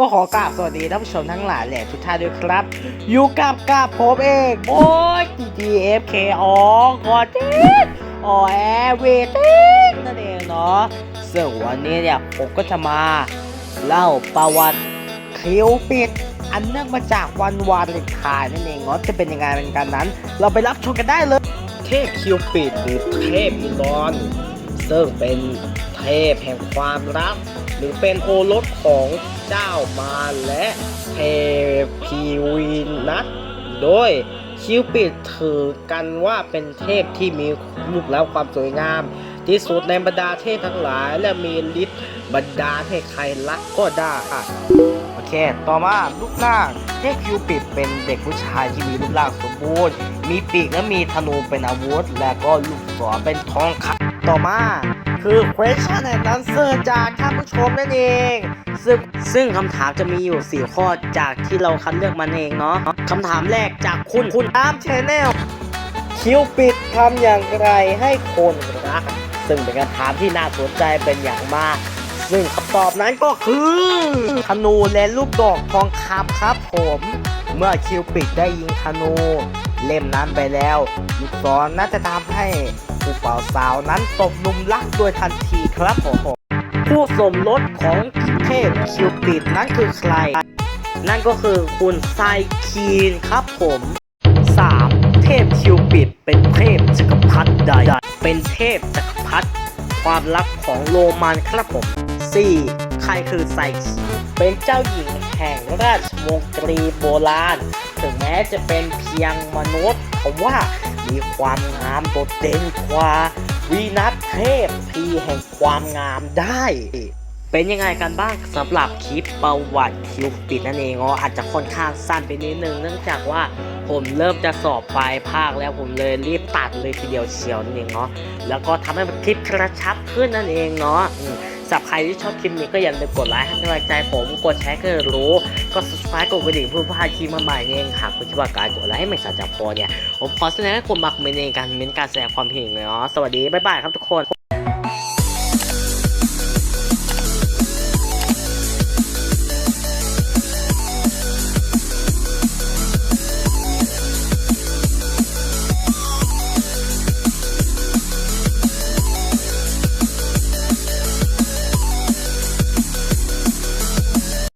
ก็ขอกราบสวัสดีท่านผู้ชมทั้งหลายแหละทุกท่านด้วยครับ อยู่กับกับผมเอง โอ้ย GTFK อ๋อกอเจ๊อ๋อแอเวติ้งนั่นเองเนาะซึ่งวันนี้เนี่ยผมก็จะมาเล่าประวัติคิวปิด อันเนื่องมาจากวันวาเลนไทน์นั่นเองเนาะจะเป็นยังไงเป็นกันนั้น เราไปรับชมกันได้เลย เทพคิวปิดหรือเทพอินดอน ซึ่งเป็นเทพแห่งความรัก หรือเป็นโอรสของเจ้ามารและเทพีวีนัสโดยคิวปิดถือกันว่าเป็นเทพที่มีรูปแล้วความสวยงาม ที่สุดในบรรดาเทพทั้งหลาย และมีฤทธิ์บรรดาให้ใครรักก็ได้โอเค ต่อมารูปร่างเทพคิวปิดเป็นเด็กผู้ชายที่มีรูปร่างสมบูรณ์ มีปีกและมีธนูเป็นอาวุธ และก็ลูกศรเป็นทองคำต่อมา คือ question and answer จากท่านผู้ชมนั่นเอง ซึ่งซึ่งคำถามจะมีอยู่ 4 ข้อจากที่เราคัดเลือกมาเองเนาะคำถามแรกจากคุณคุณตามชแนลคิวปิดทำอย่างไรให้คนรัก ซึ่งเป็นคำถามที่น่าสนใจเป็นอย่างมาก ซึ่งคำตอบนั้นก็คือธนูและลูกดอกทองคำครับผม เมื่อคิวปิดได้ยิงธนู เล่มนั้นไปแล้วลูกศรน่าจะทำให้ผู้เป่าสาวนั้นตกหลุมรักโดยทันทีครับผมผู้สมรสของเทพคิวปิดนั้นคือใคร นั่นก็คือคุณไซคีนครับผม 3. เทพคิวปิดเป็นเทพจักรพรรดิใดเป็นเทพจักรพรรดิความลับของโรมันครับผม 4. ใครคือไซคีเป็นเจ้าหญิงแห่งราชวงศ์กรีโบราณ ถึงแม้จะเป็นเพียงมนุษย์แต่ว่ามีความงามโดดเด่นกว่าวีนัสเทพพีแห่งความงามได้ เป็นยังไงกันบ้างสำหรับคลิปประวัติคิวปิดนั่นเองอ๋ออาจจะค่อนข้างสั้นไปนิดนึงเนื่องจากว่าผมเริ่มจะสอบปลายภาคแล้วผมเลยรีบตัดเลยทีเดียวเชียวนั่นเองเนาะแล้วก็ทำให้คลิปกระชับขึ้นนั่นเองเนาะ สำหรับใครที่ชอบคลิปนี้ก็อย่าลืมกดไลค์ให้กำลังใจผมกดแชร์ก็รู้ ก็ subscribe กดกระดิ่งเพื่อพลาดคลิปใหม่ๆเองหากคุณคิดว่าการกดไลค์ไม่สาจากพอเนี่ยผมขอแสดงให้คนมาคเมนเองการเมนการแสดงความเห็นเลยเนาะสวัสดีบ๊ายบายครับทุกคน